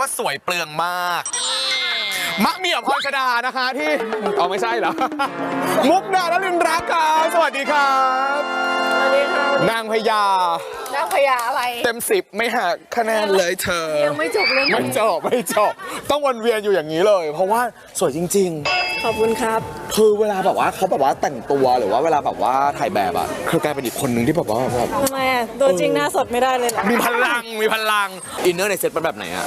ว่าสวยเปลืองมาก มะเหมี่ยวพรชดานะคะที่เอาไม่ใช่เหรอ มุกดาและลินรักครับสวัสดีครับ สวัสดีค่ะนางพญา นางพญาอะไรเต็มสิบไม่หักคะแนนเลยเธอ ยังไม่จบเรื่องไม่จบไม่จบต้องวนเวียนอยู่อย่างนี้เลย เพราะว่าสวยจริง ขอบคุณครับ ๆ คือเวลาแบบว่าเขาแบบว่าแต่งตัวหรือว่าเวลาแบบว่าถ่ายแบบอะคือกลายเป็นอีกคนหนึ่งที่แบบว่าแบบทำไมอะตัวจริงหน้าสดไม่ได้เลยเหรอมีพลังมีพลังอินเนอร์ในเซตเป็นแบบไหนอะ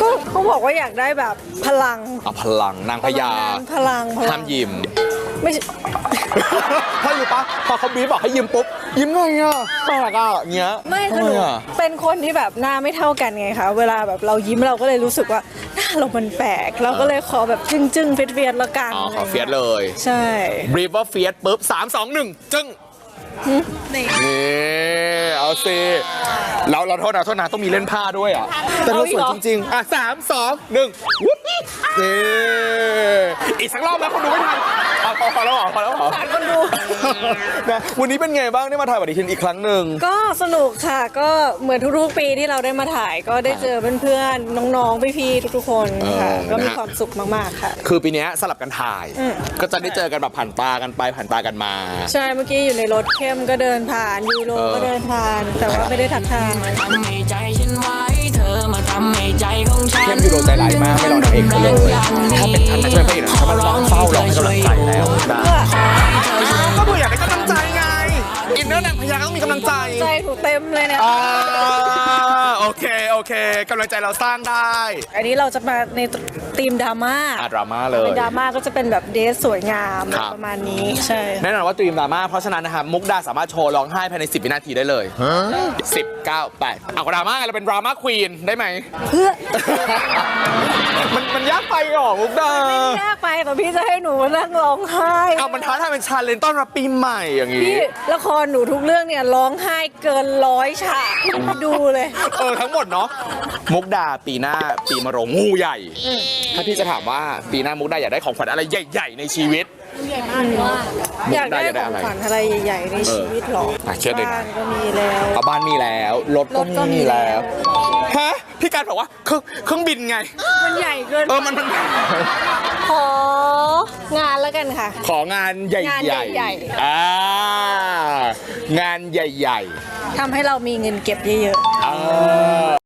ก็เขาบอกว่าอยากได้แบบพลังเอาพลังนางพญาพลังพลัห้ามยิ้ม ไม่ใช่ถ้ารู้ปะพอเขาบีบบอกให้ยิ้มปุ๊บ ยิ้มไงอะแปลกอะเงี้ยไม่คือหทำนูอะเป็นคนที่แบบหน้าไม่เท่ากันไงคะเวลาแบบเรายิ้มเราก็เลยรู้สึกว่าหน้าเรามันแปลกเราก็เลยขอแบบจึ้งจึ้งๆเฟียดเฟียดๆละกันอ๋อขอเฟียสเลย ใช่บีบว่าเฟียสปุ๊บสามสองหนึ่งจึ้งนี่นี่เอาสิเราเราโทษนะโทษนะต้องมีเล่นผ้าด้วยอะแต่เราสวยจริงๆอะสามสองหนึ่งวุ้บ นี่อีกสักรอบแล้วคนดูไม่ทันเอาพอพอแล้วเหรอพอแล้วเหรอคนดู นะวันนี้เป็นไงบ้างได้มาถ่ายปฏิทินอีกครั้งหนึ่ง ก็สนุกค่ะก็เหมือนทุกๆปีที่เราได้มาถ่ายก็ได้เจอเพื่อนๆน้องๆพี่ๆทุกๆคนค่ะเออ ก็มีนะฮะความสุขมากๆค่ะ คือปีเนี้ยสลับกันถ่าย อืม ก็จะได้เจอกันแบบผ่านตากันไปผ่านตากันมา ใช่เมื่อกี้อยู่ในรถเข้มก็เดินผ่านยูโรเออก็เดินผ่าน แต่ว่าไม่ได้ทักทายทำให้ใจ เข้มยูโรใจร้ายมากไม่รอนางเอกเขาเลย ถ้าเป็นฉันนะช่วยพระเอกนะฉันมาร้องเฝ้ารอให้กำลังใจแล้วนะก็เบื่ออยากได้กำลังใจไง อินเนอร์นางพญาก็ต้องมีกำลังใจ ใจถูกเต็มเลยเนี่ยอ่า โอเค โอเคกำลังใจเราสร้างได้อันนี้เราจะมาในธีมดราม่าอะดราม่าเลยเป็นดราม่าก็จะเป็นแบบเดทสวยงามครับ ประมาณนี้ใช่ แน่นอนว่าตรีมดราม่าเพราะฉะนั้นนะครับมุกดาสามารถโชว์ร้องไห้ภายใน 10 วินาทีได้เลยสิบเก้าแปดเอาดราม่าไงเราเป็นดราม่าควีนได้ไหม เพื่อ มันมันยากไปหรอมุกดายากไปแต่พี่จะให้หนูมานั่งร้องไห้เอามันท้าทายเป็นชาเลนจ์ต้อนรับปีใหม่อย่างงี้ พี่ละครหนูทุกเรื่องเนี่ยร้องไห้ เกินร้อยฉากดูเลย เออทั้งหมดเนาะมุกดาปีหน้าปีมะโรงงูใหญ่ ถ้าพี่จะถามว่าปีหน้ามุกดาอยากได้ของขวัญอะไรใหญ่ ๆ ในชีวิต อยากได้อยากได้ของอะไรขวัญอะไรใหญ่ ๆ ในชีวิตหรออะเชื่อเลยนะ บ้านก็มีแล้ว เอาบ้านมีแล้วรถรก็ถก็มีมีแล้วแล้วฮะพี่การบอกว่าเครื่องเครื่องบินไง มันใหญ่เกินเออมันมันของานแล้วกันค่ะ ของานใหญ่งานใหญ่ใหญ่ๆอ่า งานใหญ่ ทำให้เรามีเงินเก็บเยอะๆอ่า